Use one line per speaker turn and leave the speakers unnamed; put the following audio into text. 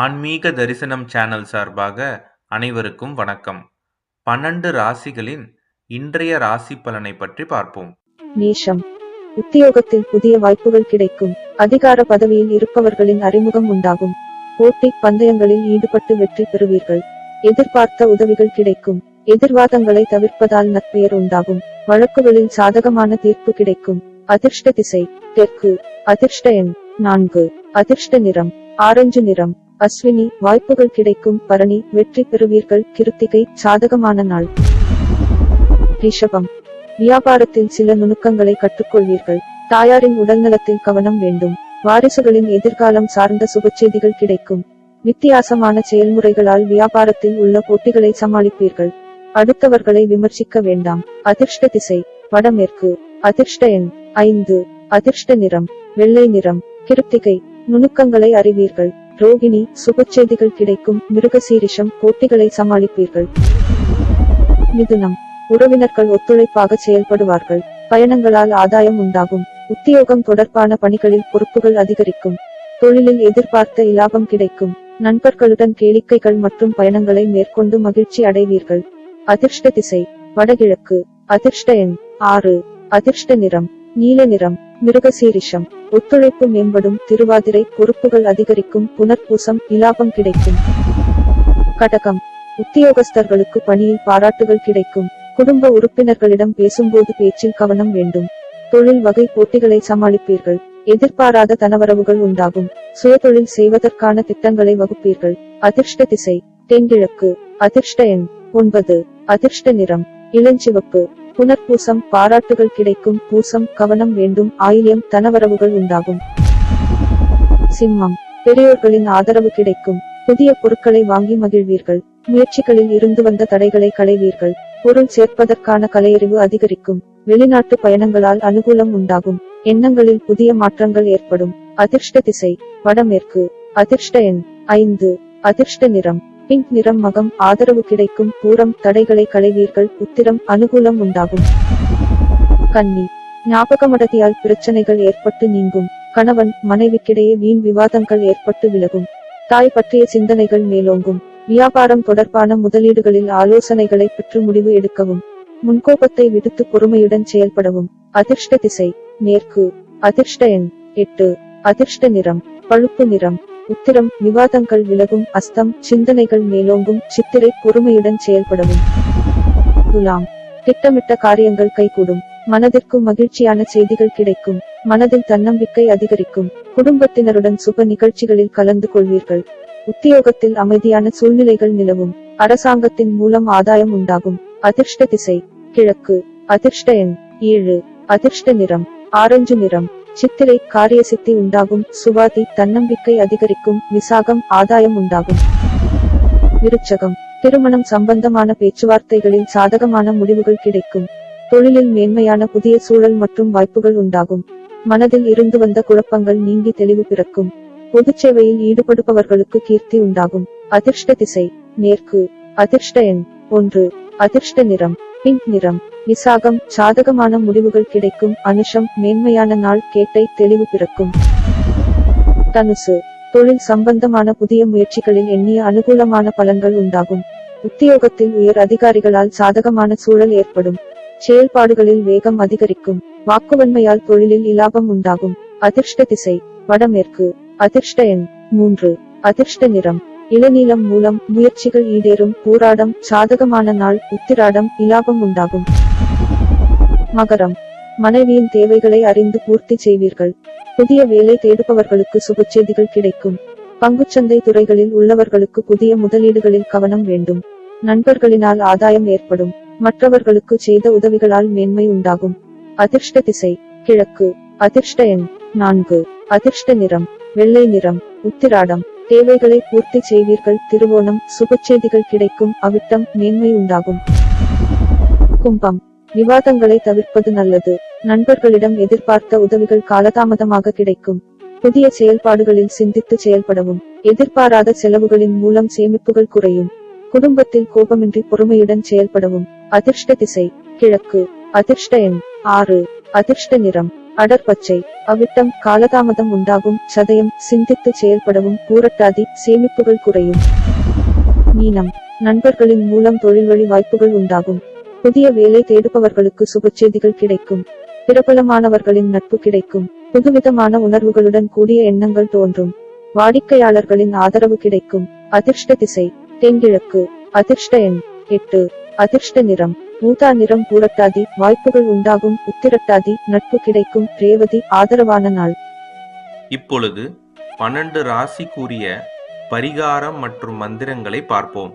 ஆன்மீக தரிசனம் சேனல் சார்பாக அனைவருக்கும் வணக்கம். பன்னெண்டு ராசிகளின் இன்றைய ராசி பலனை பற்றி பார்ப்போம்.
மேஷம். உத்தியோகத்தில் புதிய வாய்ப்புகள் கிடைக்கும். அதிகார பதவியில் இருப்பவர்களின் அறிமுகம் உண்டாகும். போட்டி பந்தயங்களில் ஈடுபட்டு வெற்றி பெறுவீர்கள். எதிர்பார்த்த உதவிகள் கிடைக்கும். எதிர்வாதங்களை தவிர்ப்பதால் நற்பெயர் உண்டாகும். வழக்குகளில் சாதகமான தீர்ப்பு கிடைக்கும். அதிர்ஷ்ட திசை. தெற்கு. அதிர்ஷ்ட எண் நான்கு. அதிர்ஷ்ட நிறம். ஆரஞ்சு நிறம். அஸ்வினி வாய்ப்புகள் கிடைக்கும் பரணி வெற்றி பெறுவீர்கள் கிருத்திகை சாதகமான நாள். ரிஷபம். வியாபாரத்தில் சில நுணுக்கங்களை கற்றுக்கொள்வீர்கள். தாயாரின் உடல்நலத்தில் கவனம் வேண்டும். வாரிசுகளின் எதிர்காலம் சார்ந்த சுபச்செய்திகள் கிடைக்கும். வித்தியாசமான செயல்முறைகளால் வியாபாரத்தில் உள்ள போட்டிகளை சமாளிப்பீர்கள். அடுத்தவர்களை விமர்சிக்க வேண்டாம். அதிர்ஷ்ட திசை. வடமேற்கு. அதிர்ஷ்ட எண். ஐந்து. அதிர்ஷ்ட நிறம். வெள்ளை நிறம். கிருத்திகை. நுணுக்கங்களை அறிவீர்கள். ரோகிணி சுபச்செய்திகள் கிடைக்கும் மிருகசீரிஷம் போட்டிகளை சமாளிப்பீர்கள். மிதுனம் உறவினர்கள் ஒத்துழைப்பாக செயல்படுவார்கள். பயணங்களால் ஆதாயம் உண்டாகும். உத்தியோகம் தொடர்பான பணிகளில் பொறுப்புகள் அதிகரிக்கும். தொழிலில் எதிர்பார்த்த இலாபம் கிடைக்கும். நண்பர்களுடன் கேளிக்கைகள் மற்றும் பயணங்களை மேற்கொண்டு மகிழ்ச்சி அடைவீர்கள். அதிர்ஷ்ட திசை வடகிழக்கு. அதிர்ஷ்ட எண் ஆறு. அதிர்ஷ்ட நிறம் நீல நிறம் மிருகசீரிஷம். ஒத்துழைப்பு மேம்படும் திருவாதிரை பொறுப்புகள் அதிகரிக்கும் புனர்பூசம் இலாபம் கிடைக்கும். கடகம். உத்தியோகஸ்தர்களுக்கு பணியில் பாராட்டுகள் கிடைக்கும். குடும்ப உறுப்பினர்களிடம் பேசும்போது பேச்சில் கவனம் வேண்டும். தொழில் வகை போட்டிகளை சமாளிப்பீர்கள். எதிர்பாராத தனவரவுகள் உண்டாகும். சுயதொழில் செய்வதற்கான திட்டங்களை வகுப்பீர்கள். அதிர்ஷ்ட திசை. தென்கிழக்கு. அதிர்ஷ்ட எண். ஒன்பது. அதிர்ஷ்ட நிறம். இளஞ்சிவப்பு. புனர்பூசம் பாராட்டுகள் கிடைக்கும் பூசம் கவனம் வேண்டும் ஆயில்யம் தனவரவுகள் உண்டாகும். சிம்மம். பெரியோர்களின் ஆதரவு கிடைக்கும். புதிய பொருட்களை வாங்கி மகிழ்வீர்கள். முயற்சிகளில் இருந்து வந்த தடைகளை களைவீர்கள். பொருள் சேர்ப்பதற்கான கலையறிவு அதிகரிக்கும். வெளிநாட்டு பயணங்களால் அனுகூலம் உண்டாகும். எண்ணங்களில் புதிய மாற்றங்கள் ஏற்படும். அதிர்ஷ்ட திசை. வடமேற்கு. அதிர்ஷ்ட எண். ஐந்து. அதிர்ஷ்ட நிறம். பிங்க் நிறம் மகம் ஆதரவு கிடைக்கும் பூரம் தடைகளை களைவீர்கள் உத்திரம் அனுகூலம் உண்டாகும். கன்னி ஞாபகமடதியால் பிரச்சனைகள் ஏற்பட்டு நீங்கும். கணவன் மனைவிக்கிடையே வீண் விவாதங்கள் ஏற்பட்டு விலகும். தாய் பற்றிய சிந்தனைகள் மேலோங்கும். வியாபாரம் தொடர்பான முதலீடுகளில் ஆலோசனைகளை பெற்று முடிவு எடுக்கவும். முன்கோபத்தை விடுத்து பொறுமையுடன் செயல்படவும். அதிர்ஷ்ட திசை மேற்கு. அதிர்ஷ்ட எண் எட்டு. அதிர்ஷ்ட நிறம் பழுப்பு நிறம். உத்திரம் விவாதங்கள் விலகும் அஸ்தம் சிந்தனைகள் மேலோங்கும் சித்திரை பொறுமையுடன் செயல்படவும். துலாம். திட்டமிட்ட காரியங்கள் கைகூடும். மனதிற்கு மகிழ்ச்சியான செய்திகள் கிடைக்கும். மனதில் தன்னம்பிக்கை அதிகரிக்கும். குடும்பத்தினருடன் சுப நிகழ்ச்சிகளில் கலந்து கொள்வீர்கள். உத்தியோகத்தில் அமைதியான சூழ்நிலைகள் நிலவும். அரசாங்கத்தின் மூலம் ஆதாயம் உண்டாகும். அதிர்ஷ்ட திசை. கிழக்கு. அதிர்ஷ்ட எண். ஏழு. அதிர்ஷ்ட நிறம். ஆரஞ்சு நிறம். சித்திரை காரிய சித்தி உண்டாகும் சுவாதி தன்னம்பிக்கை அதிகரிக்கும் விசாகம் ஆதாயம் உண்டாகும். விருச்சகம். திருமணம் சம்பந்தமான பேச்சுவார்த்தைகளில் சாதகமான முடிவுகள் கிடைக்கும். தொழிலில் மேன்மையான புதிய சூழல் மற்றும் வாய்ப்புகள் உண்டாகும். மனதில் இருந்து வந்த குழப்பங்கள் நீங்கி தெளிவு பிறக்கும். பொதுச் சேவையில் ஈடுபடுபவர்களுக்கு கீர்த்தி உண்டாகும். அதிர்ஷ்ட திசை. மேற்கு. அதிர்ஷ்ட எண். ஒன்று. அதிர்ஷ்ட நிறம். பிங்க் நிறம். விசாகம் சாதகமான முடிவுகள் கிடைக்கும். அனுஷம் மேன்மையான நாள் கேட்டை தெளிவு பிறக்கும். தனுசு. தொழில் சம்பந்தமான புதிய முயற்சிகளில் எண்ணிய அனுகூலமான பலன்கள் உண்டாகும். உத்தியோகத்தில் உயர் அதிகாரிகளால் சாதகமான சூழல் ஏற்படும். செயல்பாடுகளில் வேகம் அதிகரிக்கும். வாக்குவன்மையால் தொழிலில் இலாபம் உண்டாகும். அதிர்ஷ்ட திசை. வடமேற்கு. அதிர்ஷ்ட எண். மூன்று. அதிர்ஷ்ட நிறம். இளநீலம் மூலம் முயற்சிகள் ஈடேறும். போராடம் சாதகமான நாள் உத்திராடம் இலாபம் உண்டாகும். மகரம். மனைவியின் தேவைகளை அறிந்து பூர்த்தி செய்வீர்கள். புதிய வேலை தேடுபவர்களுக்கு சுபச்செய்திகள் கிடைக்கும். பங்குச்சந்தை துறைகளில் உள்ளவர்களுக்கு புதிய முதலீடுகளில் கவனம் வேண்டும். நண்பர்களினால் ஆதாயம் ஏற்படும். மற்றவர்களுக்கு செய்த உதவிகளால் மேன்மை உண்டாகும். அதிர்ஷ்ட திசை கிழக்கு. அதிர்ஷ்ட எண் நான்கு. அதிர்ஷ்ட நிறம் வெள்ளை நிறம் உத்திராடம். தேவைகளை பூர்த்தி செய்வீர்கள். திருவோணம் சுபச்செய்திகள் கிடைக்கும். அவிட்டம் மேன்மை உண்டாகும். கும்பம். விவாதங்களை தவிர்ப்பது நல்லது. நண்பர்களிடம் எதிர்பார்த்த உதவிகள் காலதாமதமாக கிடைக்கும். புதிய செயல்பாடுகளில் சிந்தித்து செயல்படவும். எதிர்பாராத செலவுகளின் மூலம் சேமிப்புகள் குறையும். குடும்பத்தில் கோபமின்றி பொறுமையுடன் செயல்படவும். அதிர்ஷ்ட திசை கிழக்கு. அதிர்ஷ்ட எண் ஆறு. அதிர்ஷ்ட நிறம் அடர் பச்சை. அவிட்டம் காலதாமதம் உண்டாகும் சதயம் சிந்தித்து செயல்படவும் பூரட்டாதி சேமிப்புகள் குறையும். மீனம் நண்பர்களின் மூலம் தொழில் வழி வாய்ப்புகள் உண்டாகும். புதிய வேலை தேடுபவர்களுக்கு சுபச்செய்திகள் கிடைக்கும். பிரபலமானவர்களின் நட்பு கிடைக்கும். புதுவிதமான உணர்வுகளுடன் கூடிய எண்ணங்கள் தோன்றும். வாடிக்கையாளர்களின் ஆதரவு கிடைக்கும். அதிர்ஷ்ட திசை தென்கிழக்கு. அதிர்ஷ்ட எண் எட்டு. அதிர்ஷ்ட நிறம் பூதா நிறம் பூரட்டாதி வாய்ப்புகள் உண்டாகும் உத்திரட்டாதி நட்பு கிடைக்கும் ரேவதி ஆதரவான நாள்.
இப்பொழுது பன்னெண்டு ராசிக்குரிய பரிகாரம் மற்றும் மந்திரங்களை பார்ப்போம்.